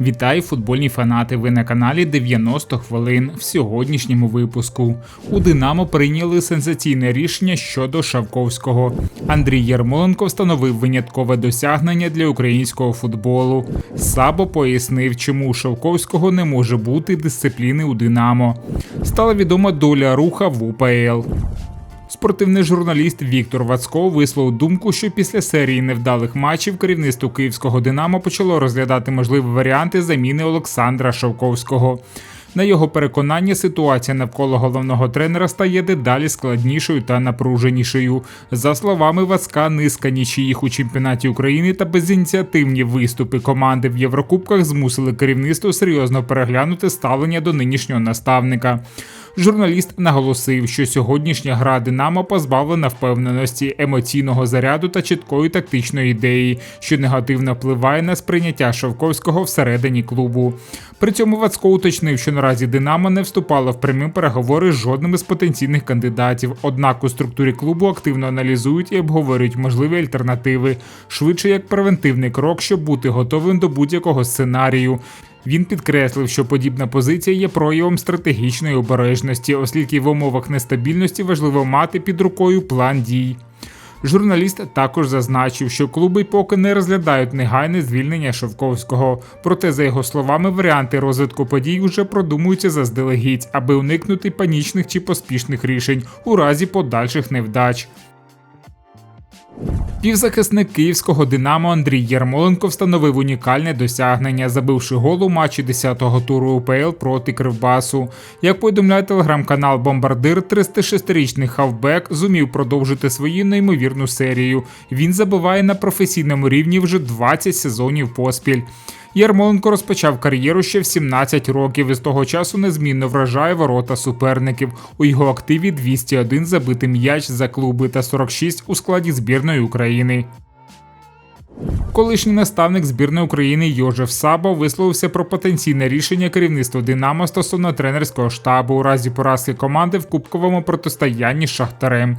Вітаю футбольні фанати. Ви на каналі 90 хвилин в сьогоднішньому випуску. У Динамо прийняли сенсаційне рішення щодо Шавковського. Андрій Ярмоленко встановив виняткове досягнення для українського футболу. Сабо пояснив, чому у Шавковського не може бути дисципліни у Динамо. Стала відома доля руха в УПЛ. Спортивний журналіст Віктор Вацько висловив думку, що після серії невдалих матчів керівництво київського Динамо почало розглядати можливі варіанти заміни Олександра Шовковського. На його переконання, ситуація навколо головного тренера стає дедалі складнішою та напруженішою. За словами Вацка, низка нічиїх у чемпіонаті України та безініціативні виступи команди в Єврокубках змусили керівництво серйозно переглянути ставлення до нинішнього наставника. Журналіст наголосив, що сьогоднішня гра Динамо позбавлена впевненості, емоційного заряду та чіткої тактичної ідеї, що негативно впливає на сприйняття Шовковського всередині клубу. При цьому Вацько уточнив, що наразі Динамо не вступало в прямі переговори з жодним із потенційних кандидатів. Однак у структурі клубу активно аналізують і обговорюють можливі альтернативи, швидше як превентивний крок, щоб бути готовим до будь-якого сценарію. Він підкреслив, що подібна позиція є проявом стратегічної обережності, оскільки в умовах нестабільності важливо мати під рукою план дій. Журналіст також зазначив, що клуби поки не розглядають негайне звільнення Шовковського. Проте, за його словами, варіанти розвитку подій вже продумуються заздалегідь, аби уникнути панічних чи поспішних рішень у разі подальших невдач. Півзахисник київського Динамо Андрій Ярмоленко встановив унікальне досягнення, забивши гол у матчі 10-го туру УПЛ проти Кривбасу. Як повідомляє телеграм-канал Бомбардир, 36-річний хавбек зумів продовжити свою неймовірну серію. Він забиває на професійному рівні вже 20 сезонів поспіль. Ярмоленко розпочав кар'єру ще в 17 років і з того часу незмінно вражає ворота суперників. У його активі 201 забитий м'яч за клуби та 46 у складі збірної України. Колишній наставник збірної України Йожеф Саба висловився про потенційне рішення керівництва Динамо стосовно тренерського штабу у разі поразки команди в кубковому протистоянні з Шахтарем.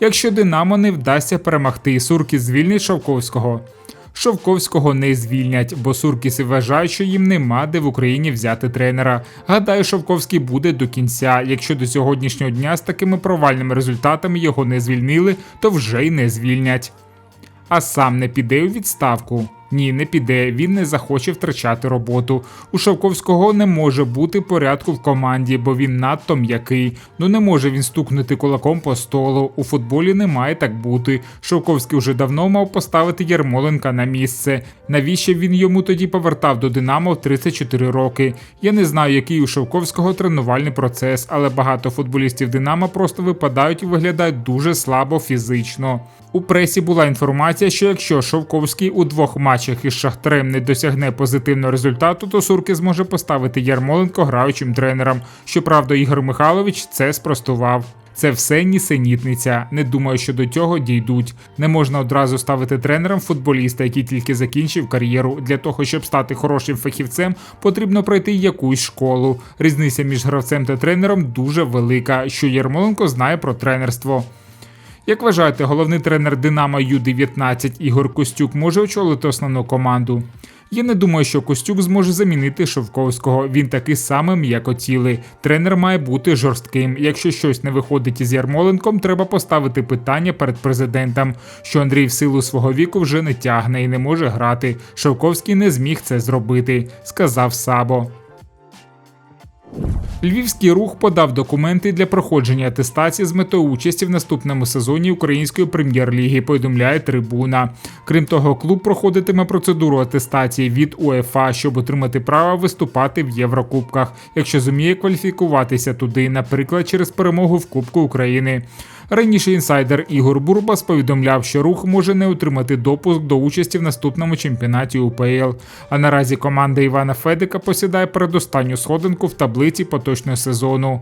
Якщо Динамо не вдасться перемогти, Сурки звільнить Шовковського. Шовковського не звільнять, бо Суркіси вважають, що їм нема де в Україні взяти тренера. Гадаю, Шовковський буде до кінця. Якщо до сьогоднішнього дня з такими провальними результатами його не звільнили, то вже й не звільнять. А сам не піде у відставку. Ні, не піде. Він не захоче втрачати роботу. У Шовковського не може бути порядку в команді, бо він надто м'який. Ну не може він стукнути кулаком по столу. У футболі не має так бути. Шовковський вже давно мав поставити Ярмоленка на місце. Навіщо він йому тоді повертав до Динамо в 34 роки? Я не знаю, який у Шовковського тренувальний процес, але багато футболістів Динамо просто випадають і виглядають дуже слабо фізично. У пресі була інформація, що якщо Шовковський у двох матчах із Шахтарем не досягне позитивного результату, то Сурки зможе поставити Ярмоленко граючим тренером. Щоправда, Ігор Михайлович це спростував. Це все нісенітниця. Не думаю, що до цього дійдуть. Не можна одразу ставити тренером футболіста, який тільки закінчив кар'єру. Для того, щоб стати хорошим фахівцем, потрібно пройти якусь школу. Різниця між гравцем та тренером дуже велика, що Ярмоленко знає про тренерство. Як вважаєте, головний тренер Динамо Ю-19 Ігор Костюк може очолити основну команду? Я не думаю, що Костюк зможе замінити Шовковського. Він такий самий м'якоцілий. Тренер має бути жорстким. Якщо щось не виходить із Ярмоленком, треба поставити питання перед президентом, що Андрій в силу свого віку вже не тягне і не може грати. Шовковський не зміг це зробити, сказав Сабо. Львівський рух подав документи для проходження атестації з метою участі в наступному сезоні Української прем'єр-ліги. Повідомляє трибуна. Крім того, клуб проходитиме процедуру атестації від УЕФА, щоб отримати право виступати в Єврокубках, якщо зуміє кваліфікуватися туди, наприклад, через перемогу в Кубку України. Раніше інсайдер Ігор Бурбас повідомляв, що рух може не отримати допуск до участі в наступному чемпіонаті УПЛ. А наразі команда Івана Федика посідає передостанню сходинку в таблиці поточного сезону.